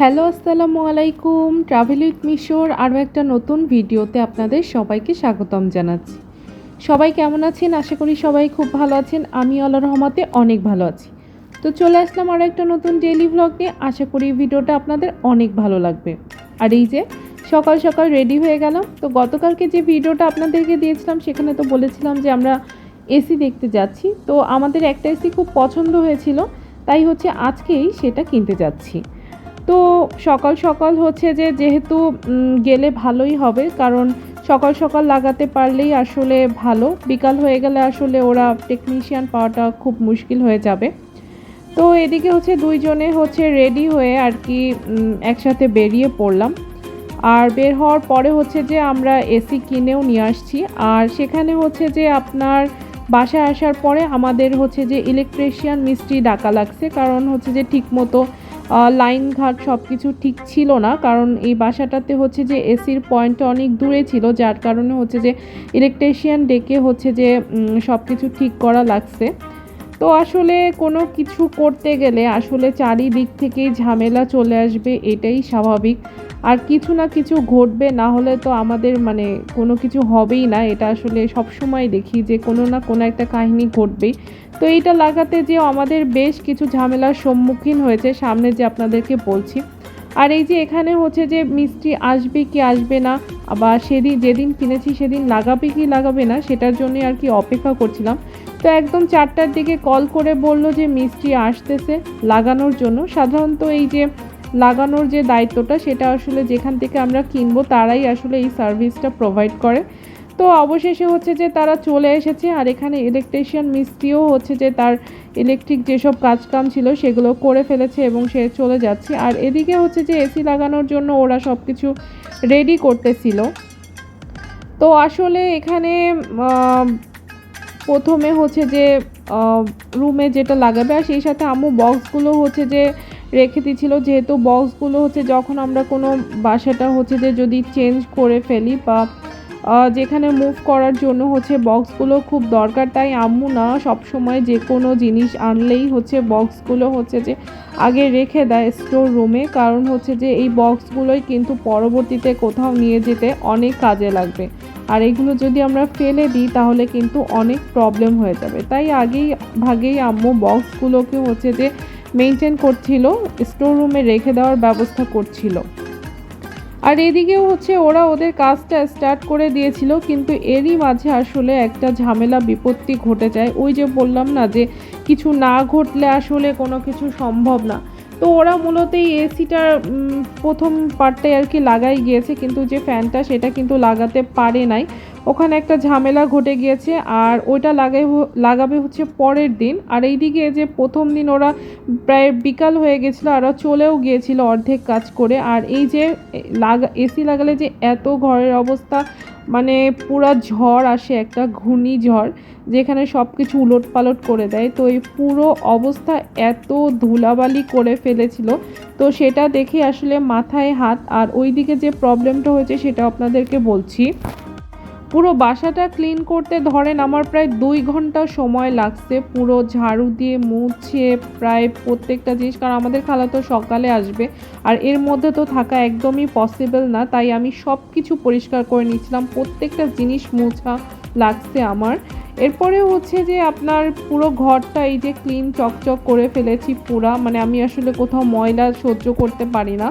Hello, আসসালামু আলাইকুম। Travel with মিশোর আরও একটা নতুন ভিডিওতে আপনাদের সবাইকে স্বাগতম জানাচ্ছি। সবাই কেমন আছেন? আশা করি সবাই খুব ভালো আছেন। আমি আল্লাহ রহমাতে অনেক ভালো আছি। তো চলে আসলাম আরও একটা নতুন ডেইলি ভ্লগ নিয়ে। আশা করি ভিডিওটা আপনাদের অনেক ভালো লাগবে। আর এই যে সকাল সকাল রেডি হয়ে গেলাম। তো গতকালকে যে ভিডিওটা আপনাদেরকে দিয়েছিলাম, সেখানে তো বলেছিলাম যে আমরা এসি দেখতে যাচ্ছি। তো আমাদের একটা এসি খুব পছন্দ হয়েছিল। তাই হচ্ছে আজকেই সেটা কিনতে যাচ্ছি। তো সকাল সকাল হচ্ছে যে যেহেতু গেলে ভালোই হবে, কারণ সকাল সকাল লাগাতে পারলেই আসলে ভালো। বিকাল হয়ে গেলে আসলে ওরা টেকনিশিয়ান পাওয়াটা খুব মুশকিল হয়ে যাবে। তো এদিকে হচ্ছে দুইজনে হচ্ছে রেডি হয়ে আর কি একসাথে বেরিয়ে পড়লাম। আর বের হওয়ার পরে হচ্ছে যে আমরা এসি কিনেও নিয়ে আসছি। আর সেখানে হচ্ছে যে আপনার বাসায় আসার পরে আমাদের হচ্ছে যে ইলেকট্রিশিয়ান মিস্ত্রি ডাকা লাগছে। কারণ হচ্ছে যে ঠিকমতো লাইন ঘাট সব কিছু ঠিক ছিল না, কারণ এই বাসাটাতে হচ্ছে যে এসির পয়েন্টটা অনেক দূরে ছিল, যার কারণে হচ্ছে যে ইলেকট্রিশিয়ান ডেকে হচ্ছে যে সব কিছু ঠিক করা লাগছে। তো আসলে কোনো কিছু করতে গেলে আসলে চারিদিক থেকেই ঝামেলা চলে আসবে, এটাই স্বাভাবিক। আর কিছু না কিছু ঘটবে, না হলে তো আমাদের মানে কোনো কিছু হবেই না। এটা আসলে সব সময় দেখি যে কোনো না কোনো একটা কাহিনী ঘটবেই তো এইটা লাগাতে যে আমাদের বেশ কিছু ঝামেলার সম্মুখীন হয়েছে, সামনে যে আপনাদেরকে বলছি। আর এই যে এখানে হচ্ছে যে মিস্ত্রি আসবে কি আসবে না, বা সেদিন যেদিন কিনেছি সেদিন লাগাবে কি লাগাবে না, সেটার জন্য আর কি অপেক্ষা করছিলাম। তো একদম চারটার দিকে কল করে বলল যে মিস্ত্রি আসতেছে লাগানোর জন্য। সাধারণত এই যে লাগানোর যে দায়িত্বটা, সেটা আসলে যেখান থেকে আমরা কিনবো তারাই আসলে এই সার্ভিসটা প্রোভাইড করে। তো অবশেষে হচ্ছে যে তারা চলে এসেছে আর এখানে ইলেকট্রিশিয়ান মিস্ত্রিও হচ্ছে যে তার ইলেকট্রিক যেসব কাজকাম ছিল সেগুলো করে ফেলেছে এবং সে চলে যাচ্ছে। আর এদিকে হচ্ছে যে এসি লাগানোর জন্য ওরা সব কিছু রেডি করতেছিল। তো আসলে এখানে প্রথমে হচ্ছে যে রুমে যেটা লাগাবে আর সেই সাথে আম্মু বক্সগুলো হচ্ছে যে রেখে দিয়েছিল। যেহেতু বক্সগুলো হচ্ছে যখন আমরা কোনো বাসাটা হচ্ছে যে যদি চেঞ্জ করে ফেলি বা যেখানে মুভ করার জন্য হচ্ছে বক্সগুলো খুব দরকার। তাই আম্মু না, সবসময় যে কোনো জিনিস আনলেই হচ্ছে বক্সগুলো হচ্ছে যে আগে রেখে দেয় স্টোর রুমে কারণ হচ্ছে যে এই বক্সগুলোই কিন্তু পরবর্তীতে কোথাও নিয়ে যেতে অনেক কাজে লাগবে। আর এগুলো যদি আমরা ফেলে দিই, তাহলে কিন্তু অনেক প্রবলেম হয়ে যাবে। তাই আগেই, ভাগেই আম্মু বক্সগুলোকে হচ্ছে যে মেনটেন করছিল স্টোর রুমে রেখে দেওয়ার ব্যবস্থা করছিল। আর এদিকেও হচ্ছে ওরা ওদের কাজটা স্টার্ট করে দিয়েছিল, কিন্তু এরই মাঝে আসলে একটা ঝামেলা, বিপত্তি ঘটে যায়। ওই যে বললাম না যে, কিছু না ঘটলে আসলে কোনো কিছু সম্ভব না। তো ওরা মূলত এই এসিটার প্রথম পার্টটাই আর কি লাগাই গিয়েছে, কিন্তু যে ফ্যানটা সেটা কিন্তু লাগাতে পারে নাই। ওখানে একটা ঝামেলা ঘটে গিয়েছে, আর ওইটা লাগাই লাগাবে হচ্ছে পরের দিন। আর এইদিকে যে প্রথম দিন ওরা প্রায় বিকাল হয়ে গেছিল, আর চলেও গিয়েছিল অর্ধেক কাজ করে। আর এই যে লাগা এসি লাগালে যে এত ঘরের অবস্থা মানে পুরা ঝড় আসে, একটা ঘূর্ণিঝড়, যেখানে সব কিছু উলট পালট করে দেয়। তো এই পুরো অবস্থা এত ধুলাবালি করে ফেলেছিল। তো সেটা দেখে আসলে মাথায় হাত, আর ওইদিকে যে প্রবলেমটা হয়েছে সেটা আপনাদেরকে বলছি। পুরো বাসাটা ক্লিন করতে ধরেন আমার প্রায় দুই ঘণ্টা সময় লাগছে। পুরো ঝাড়ু দিয়ে মুছে প্রায় প্রত্যেকটা জিনিস, কারণ আমাদের খালা তো সকালে আসবে। আর এর মধ্যে তো থাকা একদমই পসিবল না, তাই আমি সব কিছু পরিষ্কার করে নিচ্ছিলাম প্রত্যেকটা জিনিস মোছা লাগছে আমার। এরপরে হচ্ছে যে আপনার পুরো ঘরটা এই যে ক্লিন চকচক করে ফেলেছি পুরা মানে আমি আসলে কোথাও ময়লা সহ্য করতে পারি না।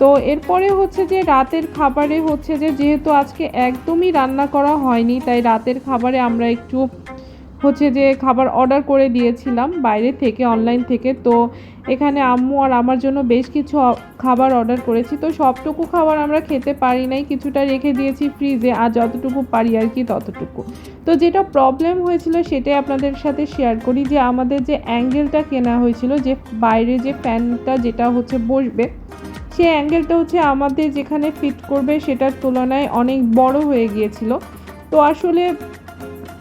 তো এরপরে হচ্ছে যে রাতের খাবারে হচ্ছে যে যেহেতু আজকে একদমই রান্না করা হয়নি, তাই রাতের খাবারে আমরা একটু হচ্ছে যে খাবার অর্ডার করে দিয়েছিলাম বাইরে থেকে অনলাইন থেকে। তো এখানে আম্মু আর আমার জন্য বেশ কিছু খাবার অর্ডার করেছি। তো সবটুকু খাবার আমরা খেতে পারি নাই, কিছুটা রেখে দিয়েছি ফ্রিজে আর যতটুকু পারি আর কি ততটুকু। তো যেটা প্রবলেম হয়েছিল সেটাই আপনাদের সাথে শেয়ার করি যে আমাদের যে অ্যাঙ্গেলটা কেনা হয়েছিল, যে বাইরে যে ফ্যানটা যেটা হচ্ছে বসবে সেই অ্যাঙ্গেলটা হচ্ছে আমাদের যেখানে ফিট করবে সেটার তুলনায় অনেক বড় হয়ে গিয়েছিল। তো আসলে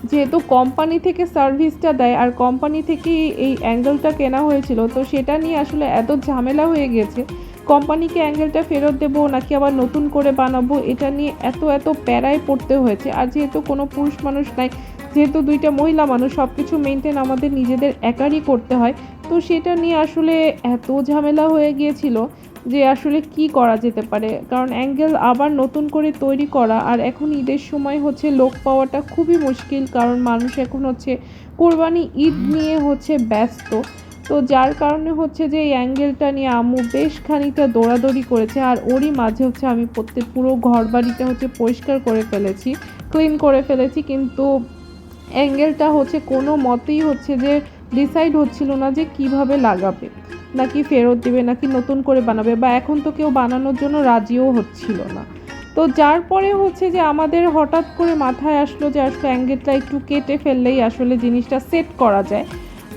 যেহেতু কোম্পানি থেকে সার্ভিসটা দেয় আর কোম্পানি থেকেই এই অ্যাঙ্গেলটা কেনা হয়েছিল, তো সেটা নিয়ে আসলে এত ঝামেলা হয়ে গেছে কোম্পানিকে অ্যাঙ্গেলটা ফেরত দেবো, নাকি আবার নতুন করে বানাবো, এটা নিয়ে এত এত প্যারায় পড়তে হয়েছে। আর যেহেতু কোনো পুরুষ মানুষ নাই, যেহেতু দুইটা মহিলা মানুষ সব কিছু মেনটেন আমাদের নিজেদের একারই করতে হয়, তো সেটা নিয়ে আসলে এত ঝামেলা হয়ে গিয়েছিল। যে আসলে কি করা যেতে পারে। কারণ অ্যাঙ্গেল আবার নতুন করে তৈরি করা আর এখন ঈদের সময় হচ্ছে লোক পাওয়াটা খুবই মুশকিল। কারণ মানুষ এখন হচ্ছে কোরবানি ঈদ নিয়ে হচ্ছে ব্যস্ত। তো যার কারণে হচ্ছে যে এই অ্যাঙ্গেলটা নিয়ে আম্মু বেশ খানিকটা দৌড়াদৌড়ি করেছে আর ওরই মাঝে হচ্ছে আমি প্রত্যেক পুরো ঘর বাড়িটা হচ্ছে পরিষ্কার করে ফেলেছি ক্লিন করে ফেলেছি। কিন্তু অ্যাঙ্গেলটা হচ্ছে কোনো মতেই হচ্ছে যে ডিসাইড হচ্ছিল না যে কীভাবে লাগাবে। নাকি ফেরত দিবে, নাকি নতুন করে বানাবে, বা এখন তো কেউ বানানোর জন্য রাজিও হচ্ছিল না। তো যার পরে হচ্ছে যে আমাদের হঠাৎ করে মাথায় আসলো যে আসলে অ্যাঙ্গেলটা একটু কেটে ফেললেই আসলে জিনিসটা সেট করা যায়।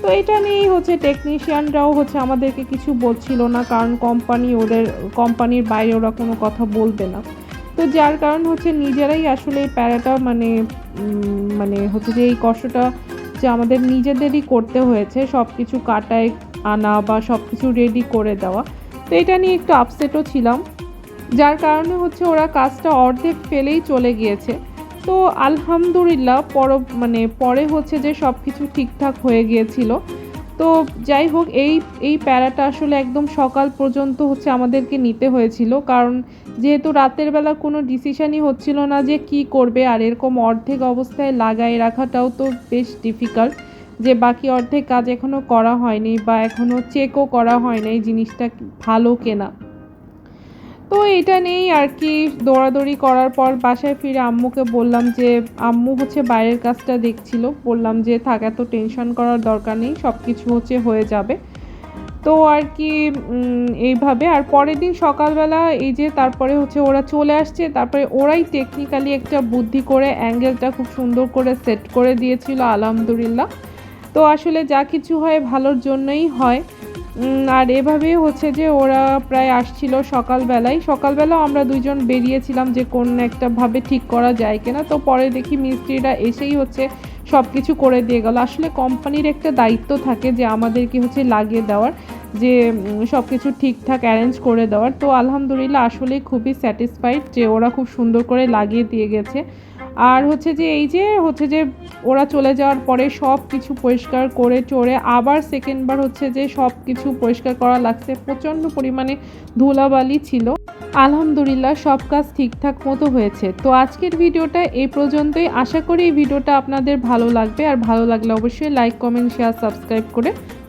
তো এটা নিয়েই হচ্ছে টেকনিশিয়ানরাও হচ্ছে আমাদেরকে কিছু বলছিল না, কারণ কোম্পানি ওদের কোম্পানির বাইরে ওরা কোনো কথা বলবে না। তো যার কারণ হচ্ছে নিজেরাই আসলে এই প্যারাটা মানে মানে হচ্ছে যে এই কষ্টটা যে আমাদের নিজেদেরই করতে হয়েছে সব কিছু কাটায় আনা বা সব কিছু রেডি করে দেওয়া। তো এটা নিয়ে একটু আপসেটও ছিলাম। যার কারণে হচ্ছে ওরা কাজটা অর্ধেক ফেলেই চলে গিয়েছে। তো আলহামদুলিল্লাহ পর মানে পরে হচ্ছে যে সব কিছু ঠিকঠাক হয়ে গিয়েছিল। তো যাই হোক, এই এই প্যারাটা আসলে একদম সকাল পর্যন্ত হচ্ছে আমাদেরকে নিতে হয়েছিল। কারণ যেহেতু রাতের বেলা কোনো ডিসিশনই হচ্ছিল না যে কি করবে আর এরকম অর্ধেক অবস্থায় লাগাই রাখাটাও তো বেশ ডিফিকাল্ট যে বাকি অর্ধেক কাজ এখনও করা হয়নি বা এখনও চেকও করা হয়নি এই জিনিসটা ভালো কেনা। তো এটা নিয়েই আর কি দৌড়াদৌড়ি করার পর বাসায় ফিরে আম্মুকে বললাম যে, আম্মু হচ্ছে বাইরের কাজটা দেখছিল। বললাম যে, থাক, এত টেনশন করার দরকার নেই সব কিছু হচ্ছে হয়ে যাবে। তো আর কি এইভাবে। আর পরের দিন সকালবেলা এই যে তারপরে হচ্ছে ওরা চলে আসছে, তারপরে ওরাই টেকনিক্যালি একটা বুদ্ধি করে অ্যাঙ্গেলটা খুব সুন্দর করে সেট করে দিয়েছিল, আলহামদুলিল্লাহ। তো আসলে যা কিছু হয় ভালোর জন্যই হয়। আর এভাবেই হচ্ছে যে ওরা প্রায় আসছিল সকালবেলায়। সকালবেলাও আমরা দুজন বেরিয়েছিলাম যে কোন একটা ভাবে ঠিক করা যায় কিনা। তো পরে দেখি মিস্ত্রিরা এসেই হচ্ছে সব কিছু করে দিয়ে গেল। আসলে কোম্পানির একটা দায়িত্ব থাকে যে আমাদেরকে হচ্ছে লাগিয়ে দেওয়ার। যে সব কিছু ঠিকঠাক অ্যারেঞ্জ করে দেওয়ার। তো আলহামদুলিল্লাহ আসলেই খুবই স্যাটিসফাইড যে ওরা খুব সুন্দর করে লাগিয়ে দিয়ে গেছে। আর হচ্ছে যে, এই যে হচ্ছে যে, ওরা চলে যাওয়ার পরে সব কিছু পরিষ্কার করে চড়ে আবার সেকেন্ডবার হচ্ছে যে সব কিছু পরিষ্কার করা লাগছে। প্রচণ্ড পরিমাণে ধুলাবালি ছিল। আলহামদুলিল্লাহ সব কাজ ঠিকঠাক মতো হয়েছে। তো আজকের ভিডিওটা এই পর্যন্তই। আশা করি এই ভিডিওটা আপনাদের ভালো লাগবে। আর ভালো লাগলে অবশ্যই লাইক কমেন্ট শেয়ার সাবস্ক্রাইব করে